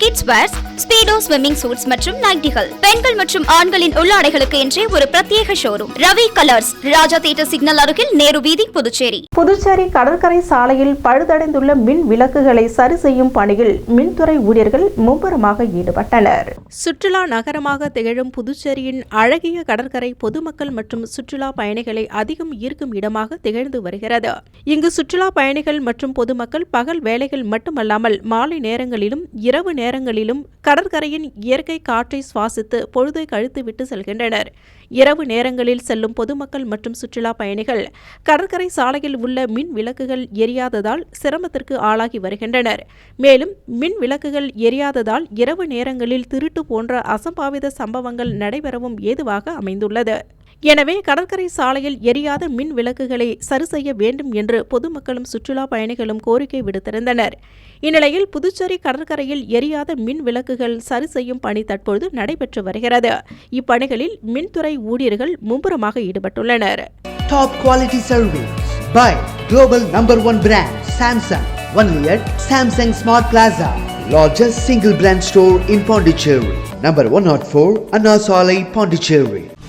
kids wears Speedo swimming suits மற்றும் நைட்டிகள் பெண்கள் மற்றும் ஆண்களின் உள்ளாடைகளுக்கு என்றே ஒரு பிரத்யேக showroom Ravi colours Raja theatre signal அருகில் நேரு வீதி புதுச்சேரி. புதுச்சேரி கடற்கரை சாலையில் பழுதடைந்துள்ள மின் விளக்குகளை சரி செய்யும் பணியில் மின்துறை ஊழியர்கள் மும்முரமாக ஈடுபட்டனர். சுற்றுலா நகரமாக திகழும் புதுச்சேரியின் அழகிய கடற்கரை பொதுமக்கள் மற்றும் சுற்றுலா பயணிகளை அதிகம் ஈர்க்கும் இடமாக திகழ்ந்து வருகிறது. இங்கு சுற்றுலா பயணிகள் மற்றும் பொதுமக்கள் பகல் வேளைகள் மட்டுமல்லாமல் மாலை நேரங்களிலும் இரவு நேரங்களிலும் கடற்கரையின் இயற்கை காற்றை சுவாசித்து பொழுதை கழித்துவிட்டு செல்கின்றனர். இரவு நேரங்களில் செல்லும் பொதுமக்கள் மற்றும் சுற்றுலா பயணிகள் கடற்கரை சாலையில் உள்ள மின் விளக்குகள் எரியாததால் சிரமத்திற்கு ஆளாகி வருகின்றனர். மேலும் மின் விளக்குகள் எரியாததால் இரவு நேரங்களில் திருட்டு போன்ற அசம்பாவித சம்பவங்கள் நடைபெறவும் ஏதுவாக அமைந்துள்ளது. எனவே கடற்கரை சாலையில் எரியாத மின் விளக்குகளை சரி செய்ய வேண்டும் என்று பொதுமக்களும் சுற்றுலா பயணிகளும் கோரிக்கை விடுத்திருந்தனர் இந்நிலையில் புதுச்சேரி கடற்கரையில் எரியாத மின் விளக்குகள் சரி செய்யும் பணி தற்பொழுது நடைபெற்று வருகிறது இப்பணிகளில் மின்துறை ஊழியர்கள் மும்முரமாக ஈடுபட்டுள்ளனர் Top quality service by global number one brand Samsung. Only at Samsung Smart Plaza, largest single brand store in Pondicherry. Number 104 Anna Salai, Pondicherry.